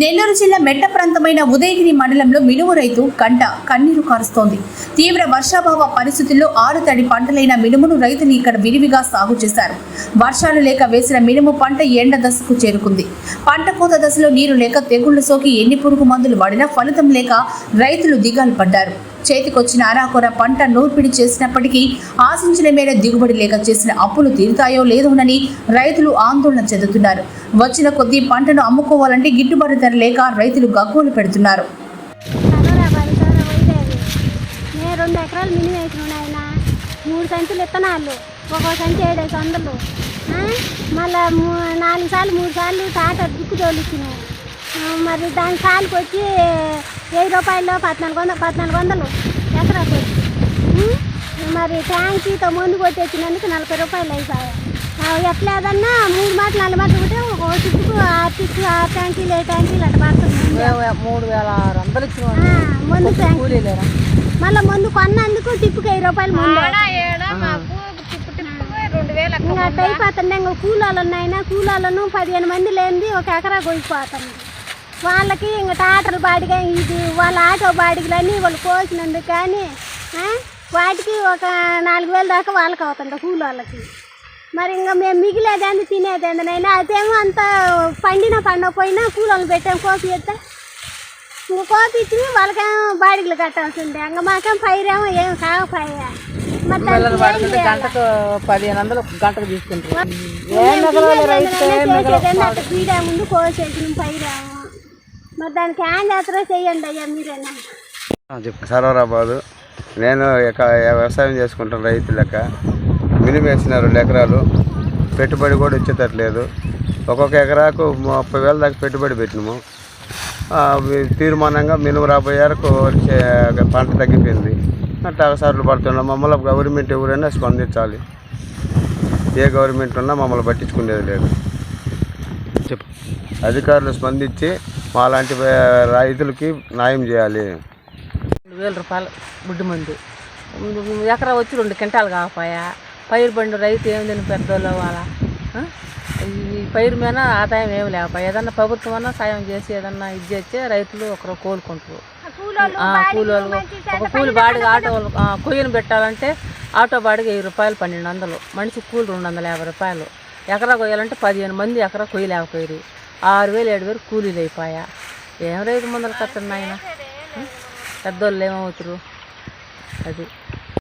నెల్లూరు జిల్లా మెట్ట ప్రాంతమైన ఉదయగిరి మండలంలో మినుము రైతు గంట కన్నీరు కారుస్తోంది. తీవ్ర వర్షాభావ పరిస్థితుల్లో ఆరు తడి పంటలైన మినుమును రైతులు ఇక్కడ విరివిగా సాగు చేశారు. వర్షాలు లేక వేసిన మినుము పంట ఎండ దశకు చేరుకుంది. పంట కోత దశలో నీరు లేక తెగుళ్ళు సోకి ఎన్ని పురుగు మందులు వాడినా ఫలితం లేక రైతులు దిగాలు పడ్డారు. చేతికొచ్చిన అరాకొర పంట నూర్పిడి చేసినప్పటికీ ఆశించిన మేర దిగుబడి లేక చేసిన అప్పులు తీరుతాయో లేదోనని రైతులు ఆందోళన చెందుతున్నారు. వచ్చిన కొద్దీ పంటను అమ్ముకోవాలంటే గిట్టుబాటు ధర లేక రైతులు గగ్గోలు పెడుతున్నారు. నేను రెండు ఎకరాలు మినీ వేసిన ఆయన మూడు సంచులు విత్తనాలు ఒక్కో సంచి ఏడైదు వందలు. మళ్ళీ మళ్ళా మూ- నాలుగు సార్లు మూడు సార్లు టాటా దుక్కు తోలిచ్చినాయి మరి దాని సార్కి వచ్చి వెయ్యి రూపాయలు పద్నాలుగు వందలు పద్నాలుగు వందలు. ఎకరాకు? మరి ట్యాంకీతో మందు కొట్టేసినందుకు నలభై రూపాయలు అయిపోయాయి. ఆ, ఎట్లేదన్నా మూడు మాటలు నాలుగు మాటలు ఉంటే ఒక టిప్పుకు ఆరు టిప్పు ఆరు ట్యాంకీలు ఏ ట్యాంకీలు అట్లా పడుతుంది మూడు వేల ఆరు వందలు ఆ, మందు ట్యాంక్. మళ్ళీ మందు కొన్నందుకు టిప్పుకి వెయ్యి రూపాయలు మందు. అట్ట అయిపోతుంది. ఇంకా కూలాలు ఉన్నాయినా కూలాలను పదిహేను మంది లేనిది ఒక ఎకరా కొయిపోతుంది వాళ్ళకి ఇంకా టాటర్లు బాడిగా ఇది వాళ్ళ ఆటో బాడిగలన్నీ వాళ్ళు కోసినందుకు కానీ వాటికి ఒక నాలుగు వేలు దాకా వాళ్ళకి అవుతుంది కూలోళ్ళకి మరి ఇంకా మేము మిగిలేదేంది తినేదేందనైనా అదేమో అంత పండిన పండకపోయినా కూలోళ్ళు పెట్టాము కోపి ఎత్తే ఇంక కోపి ఇచ్చి వాళ్ళకేమో బాడిగలు కట్టాల్సిందే ఇంకా మాకేం పైరేమో ఏం కాకపోయా? గంటకు పదిహేను వందలు గంటకు తీసుకుంటారు. ముందు కోసేసిన పైరాము. మరి దానికి ఏం చేస్తారో చెయ్యండి అయ్యా మీరేనా? సర్వరాబాదు నేను ఇక వ్యవసాయం చేసుకుంటాను రైతు లెక్క. మినిమం వేసిన రెండు ఎకరాలు. పెట్టుబడి కూడా ఇచ్చేటట్లేదు ఒక్కొక్క ఎకరాకు ముప్పై వేల దాకా పెట్టుబడి పెట్టినాము. తీర్మానంగా మినుము రాబోయే వరకు వచ్చే పంట తగ్గిపోయింది. అట్లా అవసరాలు పడుతున్నాం. మమ్మల్ని గవర్నమెంట్ ఎవరైనా స్పందించాలి. ఏ గవర్నమెంట్ ఉన్నా మమ్మల్ని పట్టించుకునేది లేదు. చెప్పు. అధికారులు స్పందించి మాలాంటి రైతులకి న్యాయం చేయాలి. రెండు వేల రూపాయలు బుడ్డి మందు. ఎకరా వచ్చి రెండు క్వింటాలు కాకపోయా? పైరు బండి రైతు ఏం తిని పెద్దోళ్ళు వాళ్ళ? ఈ పైరు మీద ఆదాయం ఏమి లేకపోయా? ఏదన్నా ప్రభుత్వం అన్నా సాయం చేసి ఏదన్నా ఇది చేస్తే రైతులు ఒకరు కోలుకుంటారు. ఆ, కూలోళ్ళు ఒక కూలి బాడిగ ఆటో వాళ్ళు కొయ్యను పెట్టాలంటే ఆటో బాడిగ వెయ్యి రూపాయలు పన్నెండు వందలు. మనిషి కూలి రెండు వందల యాభై రూపాయలు. ఎకరా కొయ్యాలంటే పదిహేను మంది ఎకరా కొయ్యలేకపోయారు. ఆరు వేలు ఏడు వేలు కూలీలు అయిపోయా ఏం రైతు ముందర కట్టండి ఆయన పెద్దోళ్ళు ఏమవుతారు అది.